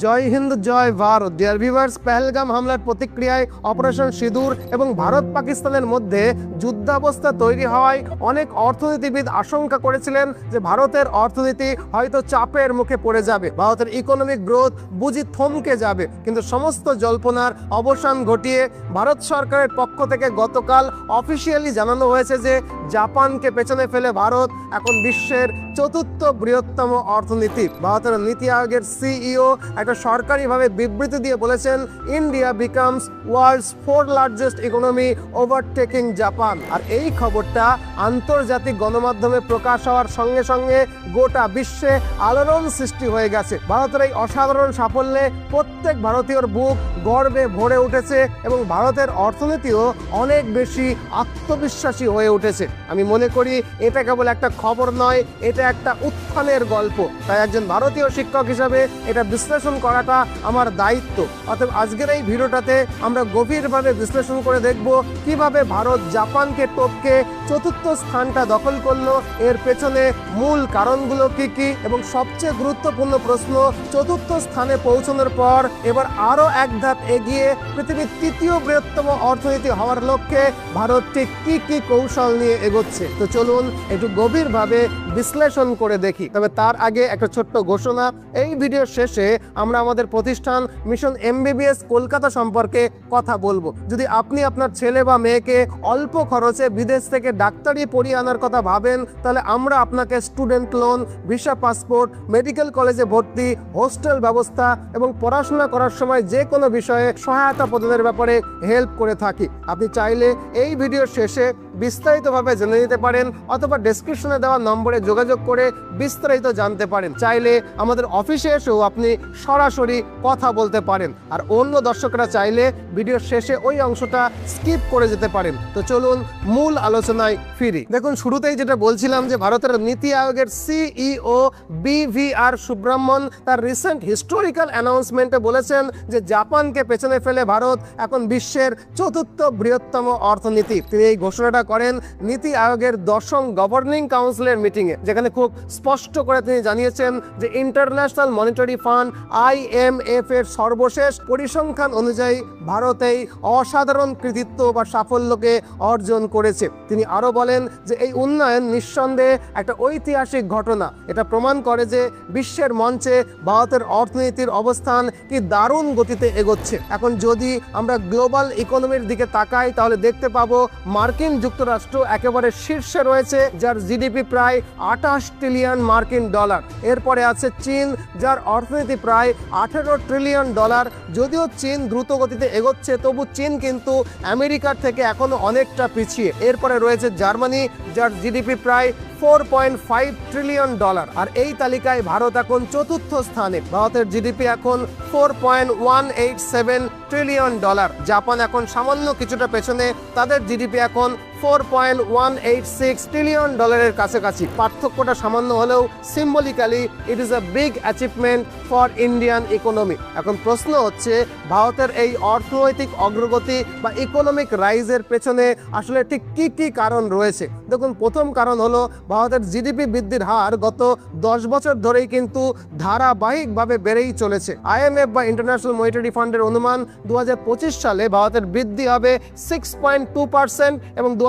জয় হিন্দ, জয় Bharat. Dear viewers Pahalgam হামলার প্রতিক্রিয়ায় অপারেশন সিঁদুর এবং ভারত পাকিস্তানের মধ্যে যুদ্ধাবস্থা তৈরি হওয়ায় অনেক অর্থনীতিবিদ আশঙ্কা করেছিলেন যে ভারতের অর্থনীতি হয়তো চাপের মুখে পড়ে যাবে, ভারতের ইকোনমিক গ্রোথ বুঝি থমকে যাবে। কিন্তু সমস্ত জল্পনার অবসান ঘটিয়ে ভারত সরকারের পক্ষ থেকে গতকাল অফিসিয়ালি জানানো হয়েছে যে জাপানকে পেছনে ফেলে ভারত এখন বিশ্বের চতুর্থ বৃহত্তম অর্থনীতি। ভারতের নীতি আয়োগের সিইও একটা সরকারিভাবে বিবৃতি দিয়ে বলেছেন, India becomes world's four largest economy overtaking Japan আর এই খবরটা আন্তর্জাতিক গণমাধ্যমে প্রকাশ হওয়ার সঙ্গে সঙ্গে গোটা বিশ্বে আলোড়ন সৃষ্টি হয়ে গেছে। ভারতের এই অসাধারণ সাফল্যে প্রত্যেক ভারতীয়র বুক গর্বে ভরে উঠেছে এবং ভারতের অর্থনীতিও অনেক বেশি আত্মবিশ্বাসী হয়ে উঠেছে। আমি মনে করি, এটা কেবল একটা খবর নয়, এটা একটা উত্থানের গল্প। তাই একজন ভারতীয় শিক্ষক হিসাবে এটা বিশ্লেষণ করাটা আমার দায়িত্ব। অতএব আজকের এই ভিডিওটাতে আমরা গভীরভাবে বিশ্লেষণ করে দেখব কীভাবে ভারত জাপানকে টপকে চতুর্থ স্থানটা দখল করল। এর পেছনে মূল কারণগুলো কি কি? এবং সবচেয়ে গুরুত্বপূর্ণ প্রশ্ন, চতুর্থ স্থানে পৌঁছানোর পর এবার আরও এক ধাপ এগিয়ে পৃথিবীর তৃতীয় বৃহত্তম অর্থনীতি হওয়ার লক্ষ্যে ভারত ঠিক কি কি কৌশল নিয়ে এগোচ্ছে? তো চলুন একটু গভীরভাবে বিশ্লেষণ করে দেখি। তবে তার আগে একটা ছোট্ট ঘোষণা। এই ভিডিওর শেষে আমরা আমাদের প্রতিষ্ঠান মিশন এমবিবিএস কলকাতা সম্পর্কে কথা বলব। যদি আপনি আপনার ছেলে বা মেয়েকে অল্প খরচে বিদেশ থেকে ডাক্তারি পড়িয়ে আনার কথা ভাবেন, তাহলে আমরা আপনাকে student loan, visa passport, medical কলেজে ভর্তি, হোস্টেল ব্যবস্থা এবং পড়াশোনা করার সময় যে কোনো বিষয়ে সহায়তা প্রদানের ব্যাপারে হেল্প করে থাকি। আপনি চাইলে এই ভিডিওর শেষে বিস্তারিতভাবে জেনে নিতে পারেন অথবা ডেসক্রিপশনে দেওয়া নম্বরে যোগাযোগ করে বিস্তারিত জানতে পারেন। চাইলে আমাদের অফিসে এসেও আপনি সরাসরি কথা বলতে পারেন। আর অন্য দর্শকরা চাইলে ভিডিওর শেষে ওই অংশটা স্কিপ করে যেতে পারেন। তো চলুন মূল আলোচনায় ফিরি। দেখুন, শুরুতেই যেটা বলছিলাম যে ভারতের নীতি আয়োগের সিইও বিভিআর সুব্রহ্মণ্য তার রিসেন্ট হিস্টোরিক্যাল অ্যানাউন্সমেন্টে বলেছেন যে জাপানকে পেছনে ফেলে ভারত এখন বিশ্বের চতুর্থ বৃহত্তম অর্থনীতি। তিনি এই ঘোষণাটা করেন নীতি আয়োগের দশম গভর্নিং কাউন্সিলের মিটিংয়ে যেখানে খুব স্পষ্ট করে তিনি জানিয়েছেন যে ইন্টারন্যাশনাল মনিটারি ফান্ড আইএমএফ এর সর্বশেষ পরিসংখ্যান অনুযায়ী ভারত এই অসাধারণ কৃতিত্ব বা সাফল্যকে অর্জন করেছে। তিনি আরও বলেন যে এই উন্নয়ন নিঃসন্দেহে একটা ঐতিহাসিক ঘটনা। এটা প্রমাণ করে যে বিশ্বের মঞ্চে ভারতের অর্থনীতির অবস্থান কি দারুণ গতিতে এগোচ্ছে। এখন যদি আমরা গ্লোবাল ইকোনমির দিকে তাকাই, তাহলে দেখতে পাবো মার্কিন যুক্তরাষ্ট্র একেবারে শীর্ষে রয়েছে, যার জিডিপি প্রায় আঠাশ ট্রিলিয়ন মার্কিন ডলার এরপরে আছে চীন, যার অর্থনীতি প্রায় আঠেরো ট্রিলিয়ন ডলার যদিও চীন দ্রুত গতিতে এগোচ্ছে, তবু চীন কিন্তু আমেরিকার থেকে এখনও অনেকটা পিছিয়ে। এরপরে রয়েছে জার্মানি, যার জিডিপি প্রায় four point five trillion dollar আর এই তালিকায় ভারত এখন চতুর্থ স্থানে। ভারতের জিডিপি এখন four point one eight seven trillion dollar Japan এখন সামান্য কিছুটা পেছনে, তাদের জিডিপি এখন four point one eight six trillion ডলারের কাছাকাছি। পার্থক্যটা সামান্য হলেও symbolically it is a big achievement for Indian economy এখন প্রশ্ন হচ্ছে, ভারতের এই অর্থনৈতিক অগ্রগতি বা ইকোনমিক রাইজের পেছনে আসলে ঠিক কি কি কারণ রয়েছে? দেখুন, প্রথম কারণ হলো ভারতের জিডিপি বৃদ্ধির হার গত দশ বছর ধরেই কিন্তু ধারাবাহিকভাবে বেড়েই চলেছে। আইএমএফ বা ইন্টারন্যাশনাল মনিটারি ফান্ডের অনুমান দু হাজার পঁচিশ সালে ভারতের বৃদ্ধি হবে সিক্স পয়েন্ট টু পার্সেন্ট এবং দু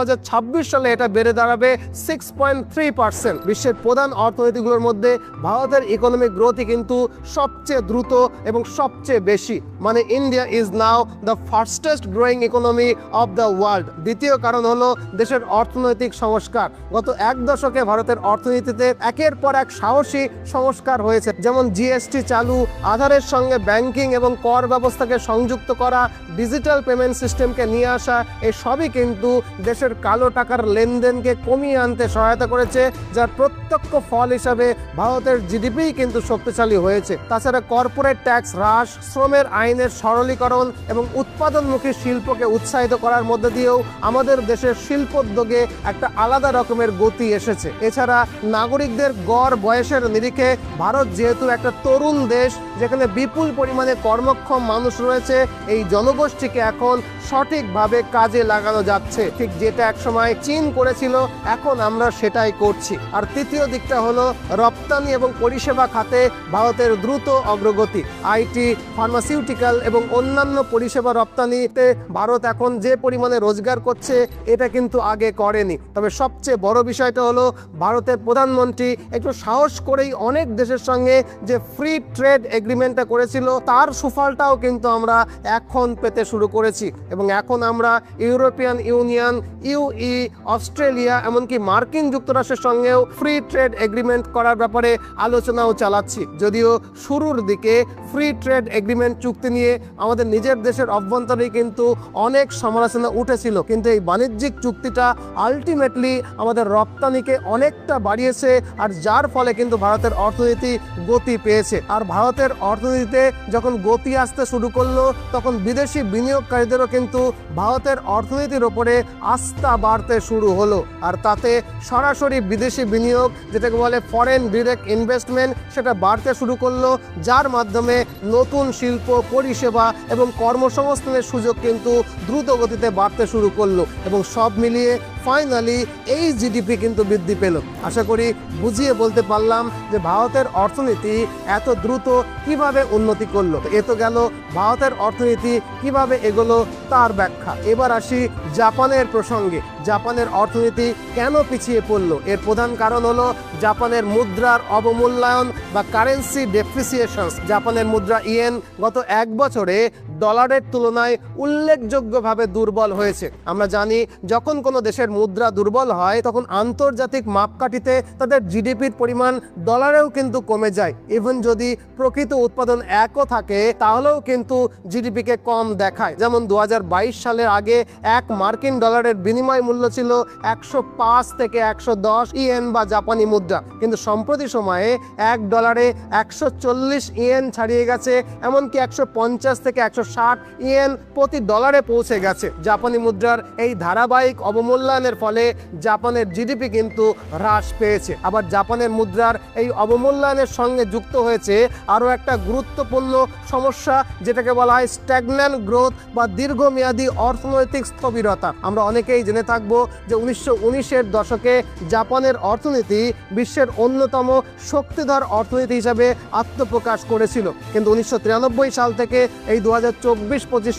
সালে এটা বেড়ে দাঁড়াবে সিক্স পয়েন্ট থ্রি পার্সেন্ট বিশ্বের প্রধান অর্থনীতিগুলোর মধ্যে ভারতের ইকোনমিক গ্রোথই কিন্তু সবচেয়ে দ্রুত এবং সবচেয়ে বেশি। মানে India is now the fastest growing economy of the world দ্বিতীয় কারণ হলো দেশের অর্থনৈতিক সংস্কার। গত এক দশকে ভারতের অর্থনীতিতে একের পর এক সাহসী সংস্কার হয়েছে। যেমন জিএসটি চালু, আধারের সঙ্গে ব্যাংকিং এবং কর ব্যবস্থাকে সংযুক্ত করা ডিজিটাল পেমেন্ট সিস্টেমকে নিয়ে আসা এই সবই কিন্তু দেশের কালো টাকার লেনদেনকে কমিয়ে আনতে সহায়তা করেছে, যার প্রত্যক্ষ ফল হিসাবে ভারতের জিডিপি কিন্তু শক্তিশালী হয়েছে। তাছাড়া কর্পোরেট ট্যাক্স হ্রাস, শ্রমের আইনের সরলীকরণ এবং উৎপাদনমুখী শিল্পকে উৎসাহিত করার মধ্যে দিয়েও আমাদের দেশের শিল্পোদ্যোগে একটা আলাদা রকমের গতি এসেছে। এছাড়া নাগরিকদের গড় বয়সের নিরিখে ভারত যেহেতু একটা তরুণ দেশ, যেখানে বিপুল পরিমাণে কর্মক্ষম মানুষ রয়েছে, এই জনগোষ্ঠীকে এখন সঠিকভাবে কাজে লাগানো যাচ্ছে। ঠিক যেটা যেটা একসময় চীন করেছিল, এখন আমরা সেটাই করছি। আর তৃতীয় দিকটা হলো রপ্তানি এবং পরিষেবা খাতে ভারতের দ্রুত অগ্রগতি। আইটি, ফার্মাসিউটিক্যাল এবং অন্যান্য পরিষেবা রপ্তানিতে ভারত এখন যে পরিমাণে রোজগার করছে, এটা কিন্তু আগে করেনি। তবে সবচেয়ে বড় বিষয়টা হলো ভারতের প্রধানমন্ত্রী একটু সাহস করেই অনেক দেশের সঙ্গে যে ফ্রি ট্রেড এগ্রিমেন্টটা করেছিল, তার সুফলটাও কিন্তু আমরা এখন পেতে শুরু করেছি। এবং এখন আমরা ইউরোপিয়ান ইউনিয়ন ইউই অস্ট্রেলিয়া, এমনকি মার্কিন যুক্তরাষ্ট্রের সঙ্গেও ফ্রি ট্রেড এগ্রিমেন্ট করার ব্যাপারে আলোচনাও চালাচ্ছি। যদিও শুরুর দিকে ফ্রি ট্রেড এগ্রিমেন্ট চুক্তি নিয়ে আমাদের নিজের দেশের অভ্যন্তরেই কিন্তু অনেক সমালোচনা উঠেছিল। কিন্তু এই বাণিজ্যিক চুক্তিটা আলটিমেটলি আমাদের রপ্তানিকে অনেকটা বাড়িয়েছে আর যার ফলে কিন্তু ভারতের অর্থনীতি গতি পেয়েছে। আর ভারতের অর্থনীতিতে যখন গতি আসতে শুরু করল, তখন বিদেশি বিনিয়োগকারীদেরও কিন্তু ভারতের অর্থনীতির ওপরে আস্থা বাড়তে শুরু হলো। আর তাতে সরাসরি বিদেশি বিনিয়োগ, যেটাকে বলে ফরেন ডিরেক্ট ইনভেস্টমেন্ট সেটা বাড়তে শুরু করল, যার মাধ্যমে নতুন শিল্প, পরিষেবা এবং কর্মসংস্থানের সুযোগ কিন্তু দ্রুত গতিতে বাড়তে শুরু করল। এবং সব মিলিয়ে ফাইনালি এই জিডিপি কিন্তু বৃদ্ধি পেল। আশা করি বুঝিয়ে বলতে পারলাম যে ভারতের অর্থনীতি এত দ্রুত কীভাবে উন্নতি করল। এ তো গেল ভারতের অর্থনীতি কীভাবে এগোলো তার ব্যাখ্যা। এবার আসি জাপানের প্রসঙ্গে। জাপানের অর্থনীতি কেন পিছিয়ে পড়ল? এর প্রধান কারণ হলো জাপানের মুদ্রার অবমূল্যায়ন বা কারেন্সি ডেপ্রিসিয়েশন জাপানের মুদ্রা ইয়েন গত এক বছরে ডলারের তুলনায় উল্লেখযোগ্যভাবে দুর্বল হয়েছে। আমরা জানি যখন কোনো দেশের মুদ্রা দুর্বল হয়, তখন আন্তর্জাতিক মাপকাঠিতে তাদের জিডিপির পরিমাণ ডলারেও কিন্তু কমে যায়। ইভেন যদি প্রকৃত উৎপাদন একও থাকে, তাহলেও কিন্তু জিডিপিকে কম দেখায়। যেমন দু হাজার বাইশ সালের আগে এক মার্কিন ডলারের বিনিময় মূল্য ছিল একশো পাঁচ থেকে একশো দশ ইয়েন বা জাপানি মুদ্রা। কিন্তু সম্প্রতি সময়ে এক ডলারে একশো চল্লিশ ইয়েন ছাড়িয়ে গেছে, এমনকি একশো পঞ্চাশ থেকে একশো ষাট ইয়েন প্রতি ডলারে পৌঁছে গেছে। জাপানি মুদ্রার এই ধারাবাহিক অবমূল্যায়নের ফলে জাপানের জিডিপি কিন্তু হ্রাস পেয়েছে। আবার জাপানের মুদ্রার এই অবমূল্যায়নের সঙ্গে যুক্ত হয়েছে আরও একটা গুরুত্বপূর্ণ সমস্যা, যেটাকে বলা হয় স্ট্যাগন্যান্ট গ্রোথ বা দীর্ঘমেয়াদী অর্থনৈতিক স্থবিরতা। আমরা অনেকেই জেনে থাকব যে উনিশশো উনিশের দশকে জাপানের অর্থনীতি বিশ্বের অন্যতম শক্তিধর অর্থনীতি হিসাবে আত্মপ্রকাশ করেছিল। কিন্তু উনিশশো তিরানব্বই সাল থেকে এই দু হাজার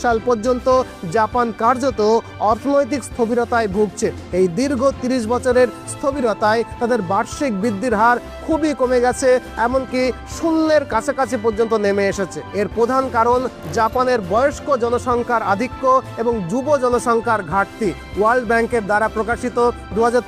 সাল পর্যন্ত জাপান কার্যত অর্থনৈতিক স্থবিরতায় ভুগছে। এই দীর্ঘ তিরিশ বছরের স্থবিরতায় তাদের বার্ষিক বৃদ্ধির হার খুবই কমে গেছে, এমনকি শূন্যের কাছাকাছি পর্যন্ত নেমে এসেছে। এর প্রধান কারণ জাপানের বয়স্ক জনসংখ্যার আধিক্য এবং যুব জনসংখ্যার ঘাটতি। ওয়ার্ল্ড ব্যাংকের দ্বারা প্রকাশিত দু হাজার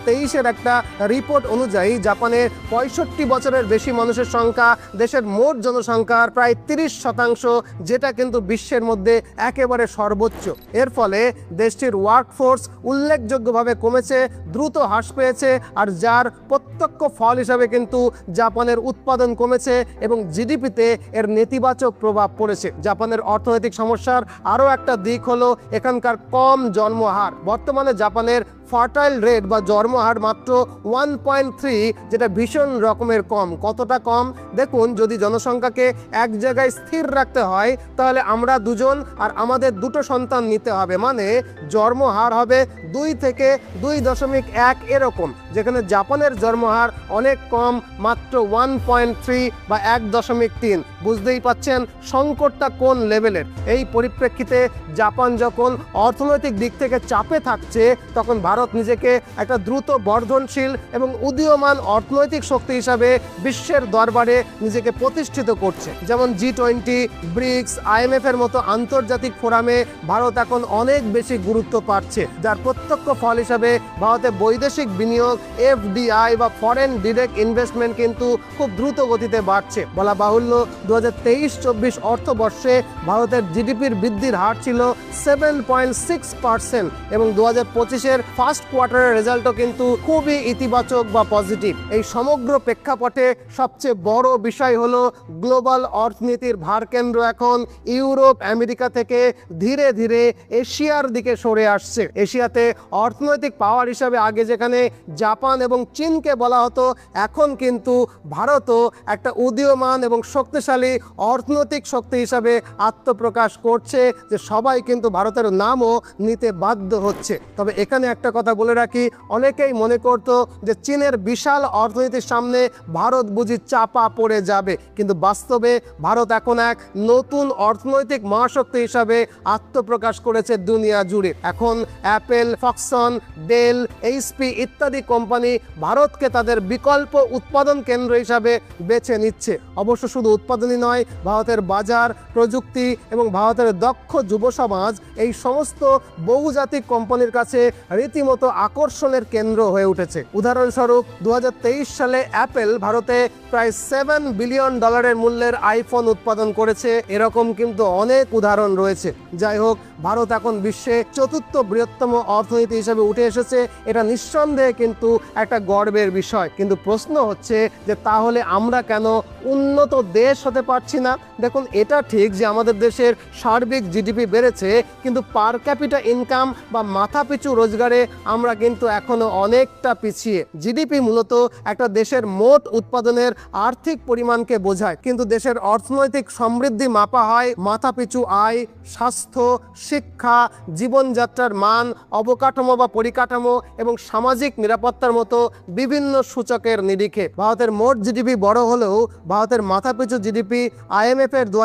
একটা রিপোর্ট অনুযায়ী জাপানের পঁয়ষট্টি বছরের বেশি মানুষের সংখ্যা, দেশের মোট জনসংখ্যার প্রায় তিরিশ শতাংশ, যেটা কিন্তু বিশ্বের মধ্যে একেবারে সর্বোচ্চ। এর ফলে দেশটির ওয়ার্কফোর্স উল্লেখযোগ্যভাবে কমেছে, দ্রুত হ্রাস পেয়েছে, আর যার প্রত্যক্ষ ফল হিসাবে কিন্তু জাপানের উৎপাদন কমেছে এবং জিডিপিতে এর নেতিবাচক প্রভাব পড়েছে। জাপানের অর্থনৈতিক সমস্যার আরও একটা দিক হলো এখানকার কম জন্মহার। বর্তমানে জাপানের ফার্টাইল রেট বা জন্মহার মাত্র ওয়ান পয়েন্ট থ্রি, যেটা ভীষণ রকমের কম। কতটা কম? দেখুন, যদি জনসংখ্যাকে এক জায়গায় স্থির রাখতে হয়, তাহলে আমরা দুজন আর আমাদের দুটো সন্তান নিতে হবে। মানে জন্মহার হবে দুই থেকে দুই দশমিক এক এরকম, যেখানে জাপানের জন্মহার অনেক কম, মাত্র ওয়ান পয়েন্ট থ্রি বা এক দশমিক তিন। বুঝতেই পাচ্ছেন সংকটটা কোন লেভেলের? এই পরিপ্রেক্ষিতে জাপান যখন অর্থনৈতিক দিক থেকে চাপে থাকছে, তখন ভারত নিজেকে একটা দ্রুত বর্ধনশীল এবং উদীয়মান অর্থনৈতিক শক্তি হিসাবে বিশ্বের দরবারে নিজেকে প্রতিষ্ঠিত করছে। যেমন জি টোয়েন্টি ব্রিক্স আইএমএফ এর মতো আন্তর্জাতিক ফোরামে ভারত এখন অনেক বেশি গুরুত্ব পাচ্ছে, যার প্রত্যক্ষ ফল হিসাবে ভারতে বৈদেশিক বিনিয়োগ এফডিআই বা ফরেন ডিরেক্ট ইনভেস্টমেন্ট কিন্তু খুব দ্রুত গতিতে বাড়ছে। বলা বাহুল্য দু হাজার তেইশ চব্বিশ অর্থবর্ষে ভারতের জিডিপির বৃদ্ধির হার ছিল সেভেন পয়েন্ট সিক্স পার্সেন্ট এবং দু হাজার পঁচিশের ফার্স্ট কোয়ার্টারের রেজাল্টও কিন্তু খুবই ইতিবাচক বা পজিটিভ এই সমগ্র প্রেক্ষাপটে সবচেয়ে বড় বিষয় হলো গ্লোবাল অর্থনীতির ভারকেন্দ্র এখন ইউরোপ, আমেরিকা থেকে ধীরে ধীরে এশিয়ার দিকে সরে আসছে। এশিয়াতে অর্থনৈতিক পাওয়ার হিসাবে আগে যেখানে জাপান এবং চীনকে বলা হতো, এখন কিন্তু ভারতও একটা উদীয়মান এবং শক্তিশালী অর্থনৈতিক শক্তি হিসাবে আত্মপ্রকাশ করছে, যে সবাই কিন্তু ভারতের নামও নিতে বাধ্য হচ্ছে। তবে এখানে একটা কথা বলে রাখি, অনেকেই মনে করতো যে চীনের বিশাল অর্থনীতির সামনে ভারত বুঝি চাপা পড়ে যাবে। কিন্তু বাস্তবে ভারত এখন এক নতুন অর্থনৈতিক মহাশক্তি হিসাবে আত্মপ্রকাশ করেছে দুনিয়া জুড়ে। এখন অ্যাপেল, ফক্সন, ডেল, এইচপি ইত্যাদি কোম্পানি ভারতকে তাদের বিকল্প উৎপাদন কেন্দ্র হিসাবে বেছে নিচ্ছে। অবশ্য শুধু উৎপাদনই নয়, ভারতের বাজার, প্রযুক্তি এবং ভারতের দক্ষ যুব সমাজ এই সমস্ত বহুজাতিক কোম্পানির কাছে রীতিমতো আকর্ষণের কেন্দ্র হয়ে উঠেছে। উদাহরণস্বরূপ দু হাজার তেইশ সালে অ্যাপেল ভারতে প্রায় সেভেন বিলিয়ন ডলারের মূল্যের আইফোন উৎপাদন করেছে। এরকম কিন্তু অনেক উদাহরণ রয়েছে। যাই হোক, ভারত এখন বিশ্বে চতুর্থ বৃহত্তম অর্থনীতি হিসেবে উঠে এসেছে। এটা নিঃসন্দেহে কিন্তু একটা গর্বের বিষয়। কিন্তু প্রশ্ন হচ্ছে যে তাহলে আমরা কেন উন্নত দেশ হতে পারছি না? দেখুন, এটা ঠিক যে আমাদের দেশের সার্বিক জিডিপি বেড়েছে, কিন্তু পার ক্যাপিটা ইনকাম বা মাথাপিছু রোজগারে আমরা কিন্তু এখনও অনেকটা পিছিয়ে। জিডিপি মূলত একটা দেশের মোট উৎপাদনের আর্থিক পরিমাণকে বোঝায়। কিন্তু দেশের অর্থনৈতিক সমৃদ্ধি মাপা হয় মাথাপিছু আয়, স্বাস্থ্য, শিক্ষা, জীবনযাত্রার মান, অবকাঠামো বা পরিকাঠামো এবং সামাজিক নিরাপত্তার মতো বিভিন্ন সূচকের নিরিখে। ভারতের মোট জিডিপি বড় হলেও ভারতের মাথাপিছু জিডিপি আইএমএফ এর দু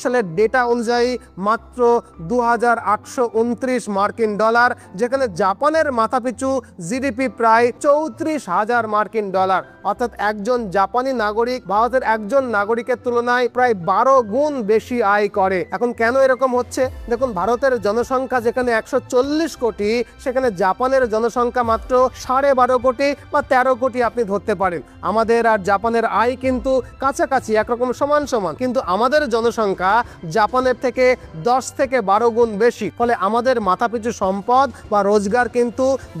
সালের ডেটা অনুযায়ী মাত্র দু হাজার আটশো উনত্রিশ মার্কিন ডলার, যেখানে জাপানের মাথাপিছু জিডিপি প্রায় চৌত্রিশ হাজার মার্কিন ডলার। অর্থাৎ একজন জাপানি নাগরিক ভারতের একজন নাগরিকের তুলনায় প্রায় বারো গুণ বেশি আয় করে। এখন কেন এরকম হচ্ছে? দেখুন, ভারতের জনসংখ্যা যেখানে একশো চল্লিশ কোটি, সেখানে জাপানের জনসংখ্যা মাত্র সাড়ে বারো কোটি বা তেরো কোটি আপনি ধরতে পারেন। আমাদের আর জাপানের আয় কিন্তু কাছাকাছি, একরকম সমান সমান। কিন্তু আমাদের জনসংখ্যা জাপানের থেকে দশ থেকে বারো গুণ বেশি। ফলে আমাদের মাথাপিছু সম্পদ বা রোজগার কিন্তু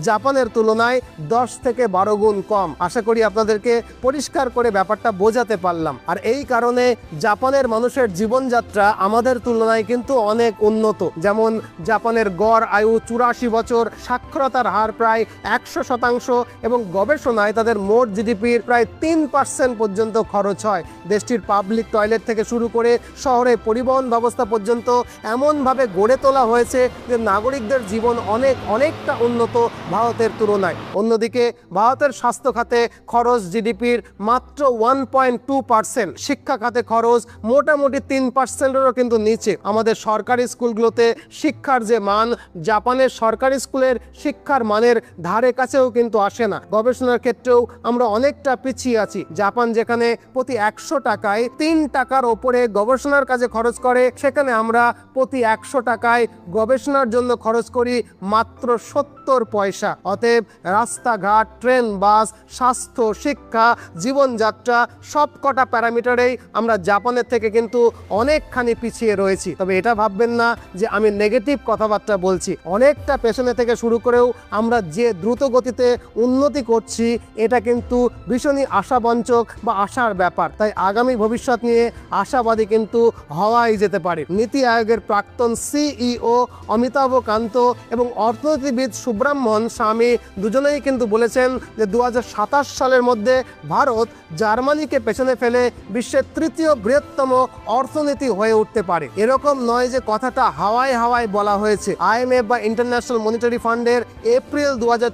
জাপানের তুলনায় দশ থেকে বারো গুণ কম। আশা করি আপনাদেরকে পরিষ্কার করে ব্যাপারটা বোঝাতে পারলাম। আর এই কারণে জাপানের মানুষের জীবনযাত্রা আমাদের তুলনায় কিন্তু অনেক উন্নত। যেমন জাপানের গড় আয়ু চুরাশি বছর, সাক্ষরতার হার প্রায় একশো শতাংশ এবং গবেষণায় তাদের মোট জিডিপির প্রায় তিন পার্সেন্ট পর্যন্ত খরচ হয়। দেশটির পাবলিক টয়লেট থেকে শুরু করে শহরে পরিবহন ব্যবস্থা পর্যন্ত এমনভাবে গড়ে তোলা হয়েছে যে নাগরিকদের জীবন অনেক, অনেকটা উন্নত ভারতের তুলনায়। অন্যদিকে, ভারতের স্বাস্থ্য খাতে খরচ জিডিপির মাত্র ওয়ান পয়েন্ট টু পার্সেন্ট শিক্ষা খাতে খরচ মোটামুটি তিন পার্সেন্টেরও কিন্তু নিচে। আমাদের সরকারি স্কুলগুলোতে শিক্ষার যে মান, জাপানের সরকারি স্কুলের শিক্ষার মানের ধারে কাছেও কিন্তু আসে না। গবেষণার ক্ষেত্রেও আমরা অনেকটা পিছিয়ে আছি। জাপান যেখানে প্রতি একশো টাকায় তিন টাকার ওপরে গবেষণার কাজে খরচ করে, সেখানে আমরা প্রতি একশো টাকায় গবেষণার জন্য খরচ করি মাত্র সত্তর পয়সা। অতএব রাস্তাঘাট, ট্রেন, বাস, স্বাস্থ্য, শিক্ষা, জীবনযাত্রা সব কটা প্যারামিটারেই আমরা জাপানের থেকে কিন্তু অনেকখানি পিছিয়ে রয়েছি। তবে এটা ভাববেন না যে আমি নেগেটিভ কথাবার্তা বলছি। অনেকটা পেছনে থেকে শুরু করেও আমরা যে দ্রুত গতিতে উন্নতি করছি, এটা কিন্তু ভীষণই আশাবঞ্চক বা আশার ব্যাপার। তাই আগামী ভবিষ্যৎ নিয়ে আশাবাদী কিন্তু হওয়াই যেতে পারে। নীতি আয়োগের প্রাক্তন সিইও অমিতাভ কান্ত এবং অর্থনীতিবিদ সুব্রাহ্মণ স্বামী দুজনেই কিন্তু বলেছেন যে দু হাজার সাতাশ সালের মধ্যে ভারত জার্মানিকে পেছনে ফেলে বিশ্বের তৃতীয় বৃহত্তম অর্থনীতি হয়ে উঠতে পারে। এরকম নয় যে কথাটা হাওয়ায় হাওয়ায় বলা হয়েছে। আইএমএফ বা ইন্টারন্যাশনাল মনিটারি ফান্ডের এপ্রিল দু হাজার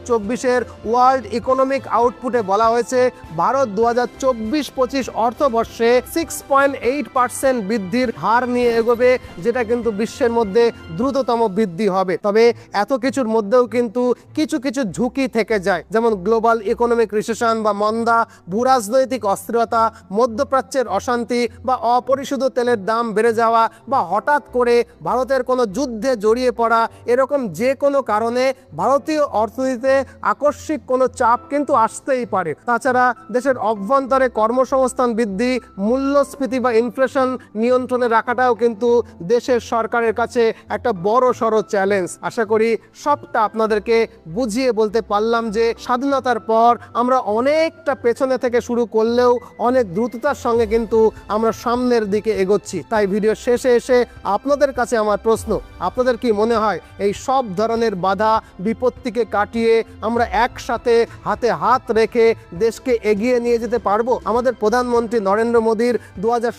ওয়ার্ল্ড ইকোনমিক আউটপুটে বলা হয়েছে, ভারত দু হাজার চব্বিশ পঁচিশ অর্থবর্ষে সিক্স পয়েন্ট এইট পার্সেন্ট বৃদ্ধির হার নিয়ে এগোবে, যেটা কিন্তু বিশ্বের মধ্যে দ্রুততম বৃদ্ধি হবে। তবে এত কিছুর মধ্যেও কিন্তু কিছু কিছু ঝুঁকি থেকে যায়। যেমন গ্লোবাল ইকোনমিক রিসেশন বা মন্দা, ভূরাজনৈতিক অস্থিরতা, মধ্যপ্রাচ্যের অশান্তি বা অপরিশোধিত তেলের দাম বেড়ে যাওয়া বা হঠাৎ করে ভারতের কোনো যুদ্ধে জড়িয়ে পড়া, এরকম যে কোনো কারণে ভারতীয় অর্থনীতিতে আকস্মিক কোনো চাপ কিন্তু আসতেই পারে। তাছাড়া দেশের অভ্যন্তরে কর্মসংস্থান বৃদ্ধি, মূল্যস্ফীতি বা ইনফ্লেশন নিয়ন্ত্রণে রাখাটাও কিন্তু দেশের সরকারের কাছে একটা বড় সড় চ্যালেঞ্জ আশা করি সবটা আপনাদেরকে বুঝিয়ে বলতে পারলাম যে স্বাধীনতার পর আমরা অনেকটা পেছনে থেকে শুরু করলেও অনেক দ্রুততার সঙ্গে কিন্তু আমরা সামনের দিকে এগোচ্ছি। তাই ভিডিও শেষে এসে আপনাদের কাছে আমার প্রশ্ন, আপনাদের কি মনে হয় এই সব ধরনের বাধা বিপত্তিকে কাটিয়ে আমরা একসাথে হাতে হাত রেখে দেশকে এগিয়ে নিয়ে যেতে পারব? আমাদের প্রধানমন্ত্রী নরেন্দ্র মোদীর দু হাজার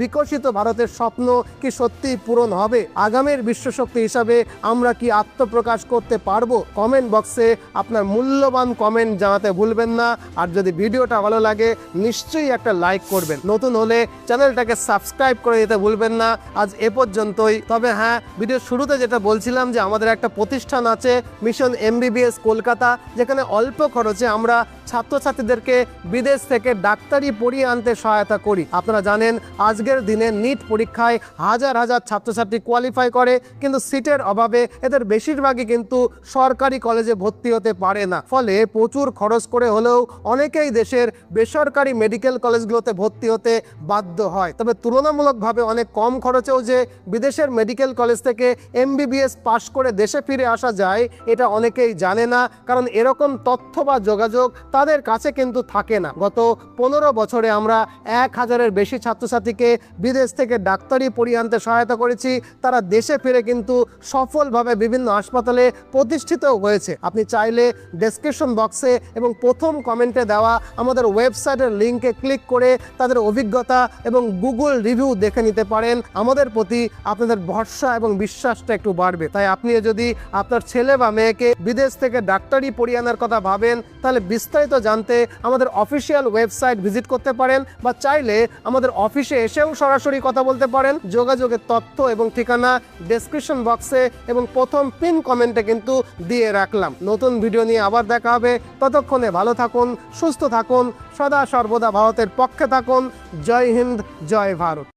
বিকশিত ভারতের স্বপ্ন কি সত্যিই পূরণ হবে? আগামীর বিশ্বশক্তি হিসাবে আমরা কি আত্মপ্রকাশ করতে করতে পারব কমেন্ট বক্সে আপনার মূল্যবান কমেন্ট জানাতে ভুলবেন না। আর যদি ভিডিওটা ভালো লাগে, নিশ্চয়ই একটা লাইক করবেন। নতুন হলে চ্যানেলটাকে সাবস্ক্রাইব করে দিতে ভুলবেন না। আজ এ পর্যন্তই। তবে হ্যাঁ ভিডিওর শুরুতে যেটা বলছিলাম যে, আমাদের একটা প্রতিষ্ঠান আছে মিশন এমবিবিএস কলকাতা, যেখানে অল্প খরচে আমরা ছাত্রছাত্রীদেরকে বিদেশ থেকে ডাক্তারি পড়িয়ে আনতে সহায়তা করি। আপনারা জানেন, আজকের দিনে নিট পরীক্ষায় হাজার হাজার ছাত্রছাত্রী কোয়ালিফাই করে, কিন্তু সিটের অভাবে এদের বেশিরভাগই কিন্তু সরকারি কলেজে ভর্তি হতে পারে না। ফলে প্রচুর খরচ করে হলেও অনেকেই দেশের বেসরকারি মেডিকেল কলেজগুলোতে ভর্তি হতে বাধ্য হয়। তবে তুলনামূলকভাবে অনেক কম খরচেও যে বিদেশের মেডিকেল কলেজ থেকে এমবিবিএস পাশ করে দেশে ফিরে আসা যায়, এটা অনেকেই জানে না। কারণ এরকম তথ্য বা যোগাযোগ তাদের কাছে কিন্তু থাকে না। গত পনেরো বছরে আমরা এক হাজারের বেশি ছাত্রছাত্রীকে বিদেশ থেকে ডাক্তারি পড়িয়ে আনতে সহায়তা করেছি। তারা দেশে ফিরে কিন্তু সফলভাবে বিভিন্ন হাসপাতালে প্রতিষ্ঠিত হয়েছে। আপনি চাইলে ডেসক্রিপশন বক্সে এবং প্রথম কমেন্টে দেওয়া আমাদের ওয়েবসাইটের লিঙ্কে ক্লিক করে তাদের অভিজ্ঞতা এবং গুগল রিভিউ দেখে নিতে পারেন। আমাদের প্রতি আপনাদের ভরসা এবং বিশ্বাসটা একটু বাড়বে। তাই আপনি যদি আপনার ছেলে বা মেয়েকে বিদেশ থেকে ডাক্তারি পড়িয়ে আনার কথা ভাবেন, তাহলে বিস্তারিত জানতে আমাদের অফিসিয়াল ওয়েবসাইট ভিজিট করতে পারেন বা চাইলে আমাদের অফিসে এসেও সরাসরি কথা বলতে পারেন। যোগাযোগের তথ্য এবং ঠিকানা ডেসক্রিপশন বক্সে এবং প্রথম পিন কমেন্টে কিন্তু দিয়ে রাখলাম। নতুন ভিডিও নিয়ে আবার দেখা হবে। ততক্ষণে ভালো থাকুন, সুস্থ থাকুন, সদা সর্বদা ভারতের পক্ষে থাকুন। জয় হিন্দ, জয় ভারত।